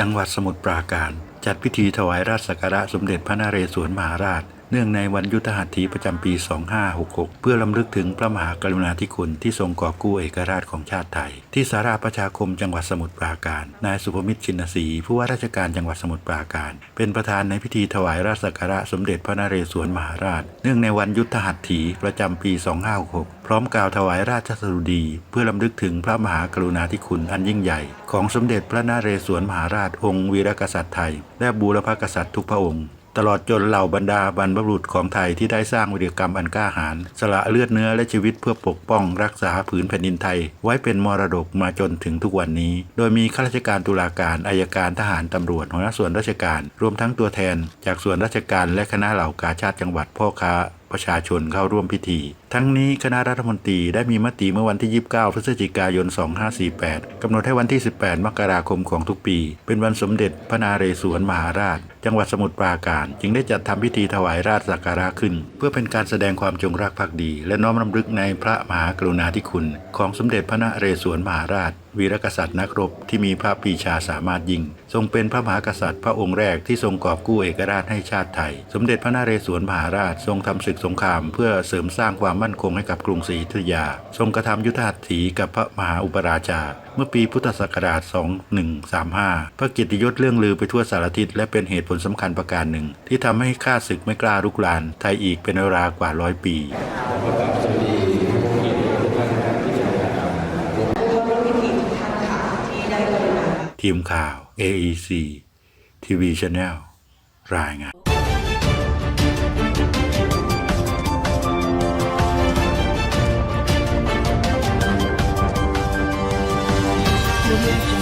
จังหวัดสมุทรปราการ จัดพิธีถวายราชสักการะสมเด็จพระนเรศวรมหาราช เนื่องในวันยุทธหัตถีประจำปี 2566 เพื่อลำลึกถึงพระมหากรุณาธิคุณที่ทรงกอบกู้เอกราชของชาติไทย ที่สาราประชาคมจังหวัดสมุทรปราการ นายสุภมิตรชินศรีผู้ว่าราชการจังหวัดสมุทรปราการ เป็นประธานในพิธีถวายราชสักการะสมเด็จพระนเรศวรมหาราช เนื่องในวันยุทธหัตถีประจำปี 2566 พร้อมกล่าวถวายราชสดุดี เพื่อลำลึกถึงพระมหากรุณาธิคุณอันยิ่งใหญ่ ของสมเด็จพระนเรศวรมหาราชองค์วีรกษัตริย์ไทย และบูรพกษัตริย์ทุกพระองค์ ตลอดจนเหล่าบรรดาบรรพบุรุษของไทยที่ได้สร้างวิรกรรมอันกล้าหาญสละเลือดเนื้อและชีวิตเพื่อปกป้องรักษาผืนแผ่นดินไทย ไว้เป็นมรดกมาจนถึงทุกวันนี้ โดยมีข้าราชการตุลาการอายการทหารตำรวจหัวหน้าส่วนราชการ รวมทั้งตัวแทน จากส่วนราชการและคณะเหล่ากาชาติจังหวัดพ่อค้าประชาชนเข้าร่วมพิธีทั้งนี้คณะรัฐมนตรีได้มีมติเมื่อวันที่ 29 พฤศจิกายน 2548 กำหนดให้วันที่ 18 มกราคมของทุกปี เป็นวันสมเด็จพระนาเรศวรมหาราช จังหวัดสมุทรปราการ จึงได้จัดทำพิธีถวายราชสักการะขึ้น เพื่อเป็นการแสดงความจงรักภักดี และน้อมรำลึกในพระมหากรุณาธิคุณ ของสมเด็จพระนเรศวรมหาราช วีรกษัตริย์นักรบที่มีพระปีชาสามารถยิ่ง ทรงเป็นพระมหากษัตริย์พระองค์แรกที่ทรงกอบกู้เอกราชให้ชาติไทย สมเด็จพระนเรศวรมหาราชทรงทำศึกสงคราม เพื่อเสริมสร้างความมั่นคงให้กับกรุงศรีอยุธยา ทรงกระทำยุทธหัตถีกับพระมหาอุปราชา เมื่อปีพุทธศักราช 2135 พระกียรติยศเรื่องลือไปทั่วสารทิศและเป็นเหตุผลสำคัญประการหนึ่ง ที่ทำให้ข้าศึกไม่กล้ารุกราน ไทยอีกเป็นเวลากว่าร้อยปีทีมข่าว AEC ทีวีช n แนลรายงาน Global